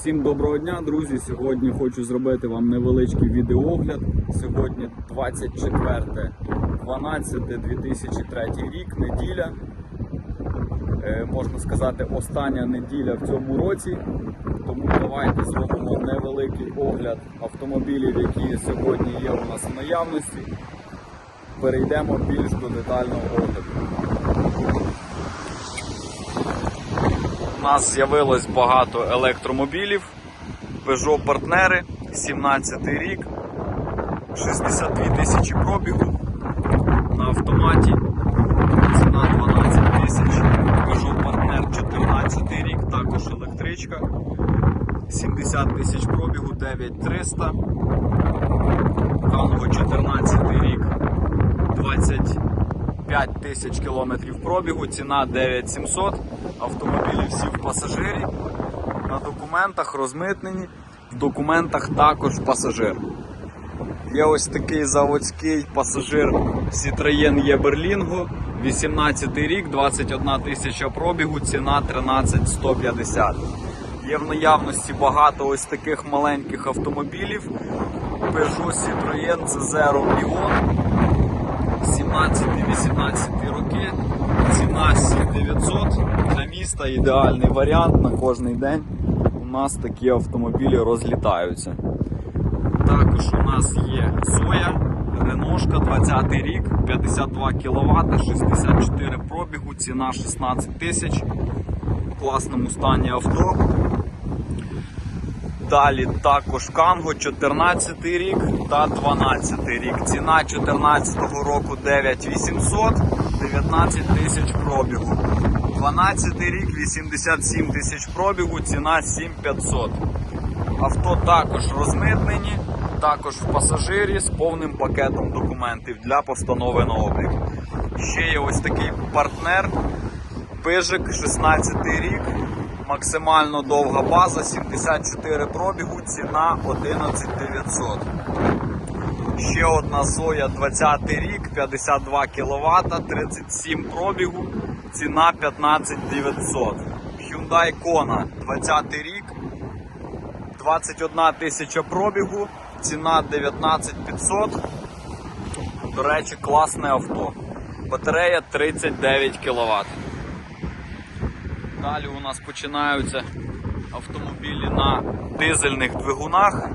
Всім доброго дня, друзі. Сьогодні хочу зробити вам невеличкий відеогляд. Сьогодні 24 12 2003 рік, неділя. Е, можна сказати, остання неділя в цьому році. Тому давайте зробимо невеликий огляд автомобілів, які сьогодні є у нас в наявності. Перейдемо більш до детального огляду. У нас з'явилось багато електромобілів. Peugeot партнери, 17 рік, 62 тисячі пробігу на автоматі. Ціна 12 тисяч. Peugeot партнер 14 рік, також електричка. 70 тисяч пробігу, 9300. Канго 14 рік, 25 тисяч кілометрів пробігу, ціна 9700. Автомобілі всі в пасажирі. На документах розмитнені, в документах також пасажир. Є ось такий заводський пасажир Citroën є 18 рік, 21 тисяча пробігу, ціна 13150. Є в наявності багато ось таких маленьких автомобілів. Peugeot Citroën C0 Ion 17-18 роки, ціна 7900 для міста ідеальний варіант на кожний день. У нас такі автомобілі розлітаються. Також у нас є Зоя, Реношка 20 рік, 52 кВт, 64 пробігу, ціна 16 тисяч. В класному стані авто. Далі також Канго 14 рік та 12 рік. Ціна 14 року 9800, 19 тисяч пробігу. 12 рік 87 тисяч пробігу, ціна 7500. Авто також розмитнені, також в пасажирі з повним пакетом документів для постанови на облік. Ще є ось такий партнер. Пижик 16 рік, максимально довга база, 74 пробігу, ціна 11900. Ще одна Зоя 20 рік, 52 кВт, 37 пробігу, ціна 15900. Hyundai Kona 20 рік, 21 тисяча пробігу, ціна 19500. До речі, класне авто. Батарея 39 кВт. Далі у нас починаються автомобілі на дизельних двигунах.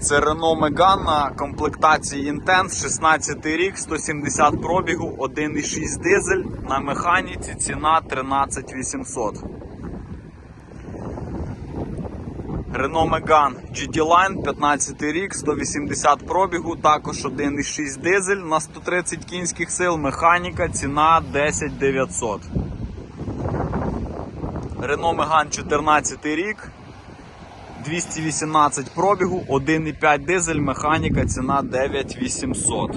Це Renault Megane на комплектації Intense, 16 рік, 170 пробігу, 1,6 дизель на механіці, ціна 13800. Renault Megane GT Line 15 рік, 180 пробігу, також 1,6 дизель на 130 кінських сил, механіка, ціна 10900. Renault Megane 14 рік, 218 пробігу, 1,5 дизель, механіка, ціна 9800.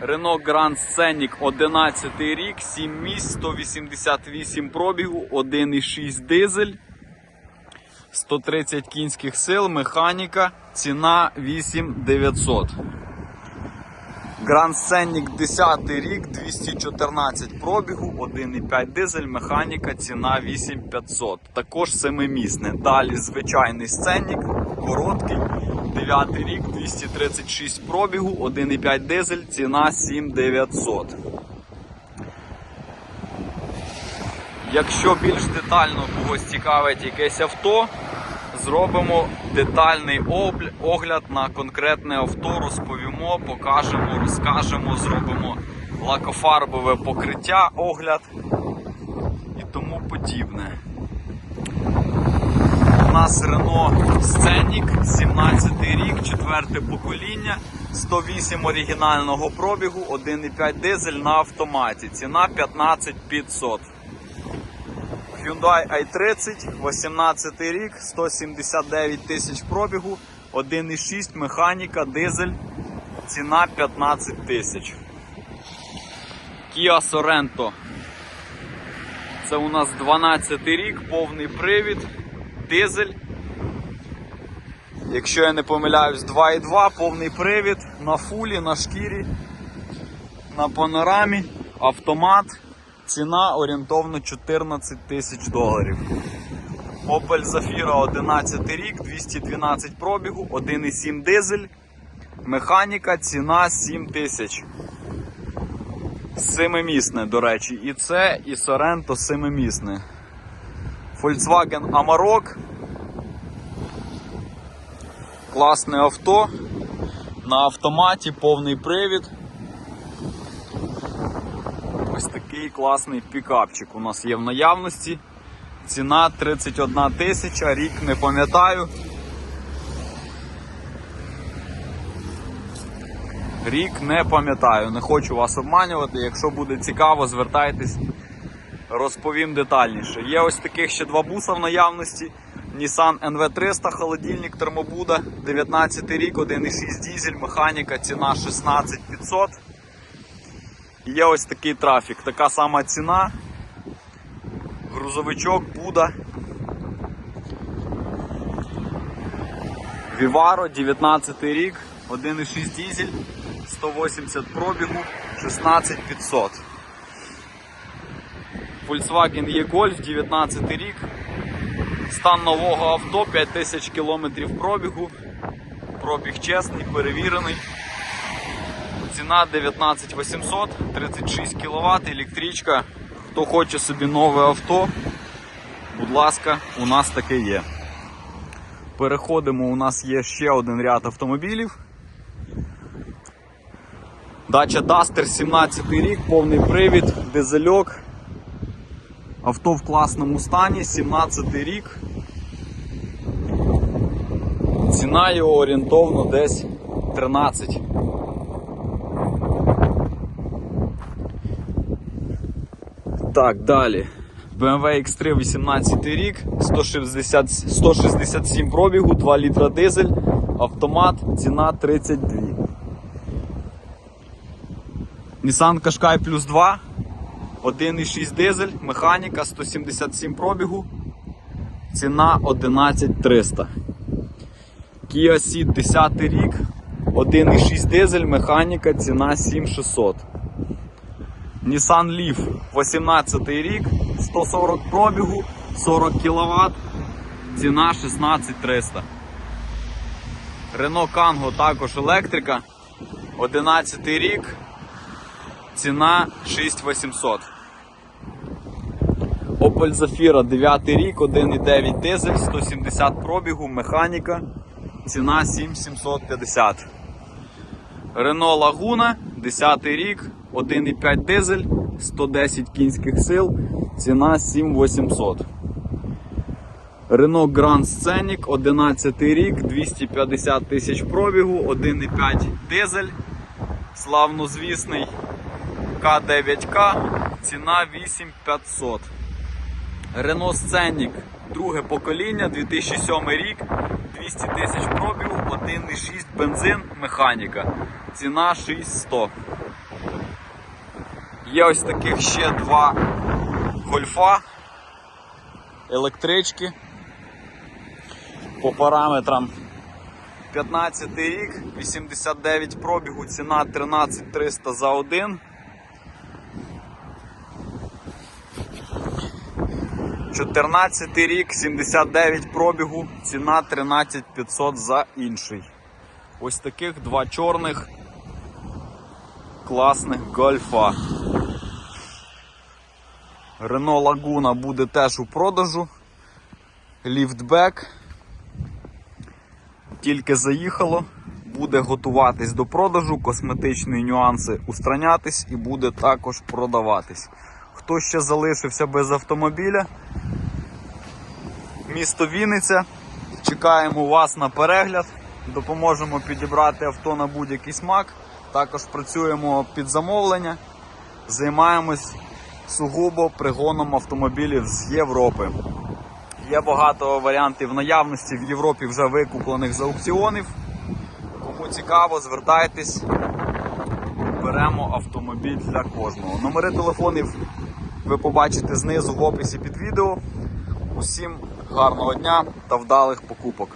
Рено Grand Сценік 11 рік, 7 місць, 188 пробігу, 1,6 дизель, 130 кінських сил, механіка, ціна 8900. Grand Scenic 10 рік, 214 пробігу, 1,5 дизель, механіка, ціна 8500. Також семимісне. Далі звичайний сценік, короткий, 9 рік, 236 пробігу, 1,5 дизель, ціна 7900. Якщо більш детально когось цікавить якесь авто, зробимо детальний огляд на конкретне авто, розповімо, покажемо, розкажемо, зробимо лакофарбове покриття, огляд і тому подібне. У нас Renault Scenic, 17 рік, четверте покоління, 108 оригінального пробігу, 1,5 дизель на автоматі. Ціна 15 500. Hyundai i30, 18 рік, 179 тисяч пробігу, 1,6 механіка, дизель, ціна 15 тисяч. Kia Sorento. Це у нас 12 рік, повний привід, дизель. Якщо я не помиляюсь, 2,2, повний привід на фулі, на шкірі, на панорамі, автомат. Ціна орієнтовно 14 тисяч доларів. Opel Zafira 11 рік, 212 пробігу, 1,7 дизель. Механіка, ціна 7 тисяч. Семимісне, до речі, і це, і Sorento семимісне. Volkswagen Amarok. Класне авто. На автоматі повний привід. Ось такий класний пікапчик у нас є в наявності. Ціна 31 тисяча, рік не пам'ятаю. Рік не пам'ятаю, не хочу вас обманювати. Якщо буде цікаво, звертайтесь, розповім детальніше. Є ось таких ще два буса в наявності. Nissan NV300, холодильник термобуда, 19 рік, 1,6 дізель, механіка, ціна 16500. Є ось такий трафік, така сама ціна. Грузовичок Буда. Vivaro, 19 рік, 1,6 дізель, 180 пробігу, 16500. Volkswagen E-Golf, 19 рік. Стан нового авто 5000 км пробігу. Пробіг чесний, перевірений. Ціна 19 800, 36 кВт, електричка. Хто хоче собі нове авто, будь ласка, у нас таке є. Переходимо, у нас є ще один ряд автомобілів. Дача Duster 17 рік, повний привід, дизельок. Авто в класному стані, 17 рік. Ціна його орієнтовно десь 13. Так, далі. BMW X3 18 рік, 160, 167 пробігу, 2 літра дизель, автомат, ціна 32. Nissan Qashqai плюс 2, 1,6 дизель, механіка, 177 пробігу, ціна 11300. Kia Ceed 10 рік, 1,6 дизель, механіка, ціна 7600. Nissan Leaf 18 рік, 140 пробігу, 40 кВт, ціна 16300. Renault Kangoo також електрика, 11 рік, ціна 6800. Opel Zafira 9 рік, 1,9 дизель, 170 пробігу, механіка, ціна 7750. Renault Laguna, 10 рік, 1,5 дизель, 110 кінських сил, ціна 7800. Renault Grand Scenic, 11 рік, 250 тисяч пробігу, 1,5 дизель, славнозвісний К9К, ціна 8500. Renault Scenic, друге покоління, 2007 рік, 200 тисяч пробігу, 1,6 бензин, механіка. Ціна 6100. Є ось таких ще два гольфа, електрички. По параметрам 15 рік, 89 пробігу, ціна 13300 за один. 14 рік, 79 пробігу, ціна 13500 за інший. Ось таких два чорних класних гольфа. Renault Laguna буде теж у продажу. Ліфтбек. Тільки заїхало, буде готуватись до продажу, косметичні нюанси устранятись і буде також продаватись. Хто ще залишився без автомобіля? Місто Вінниця. Чекаємо вас на перегляд. Допоможемо підібрати авто на будь-який смак. Також працюємо під замовлення, займаємось сугубо пригоном автомобілів з Європи. Є багато варіантів наявності в Європі вже викуплених з аукціонів. Кому цікаво, звертайтесь, беремо автомобіль для кожного. Номери телефонів ви побачите знизу в описі під відео. Усім гарного дня та вдалих покупок.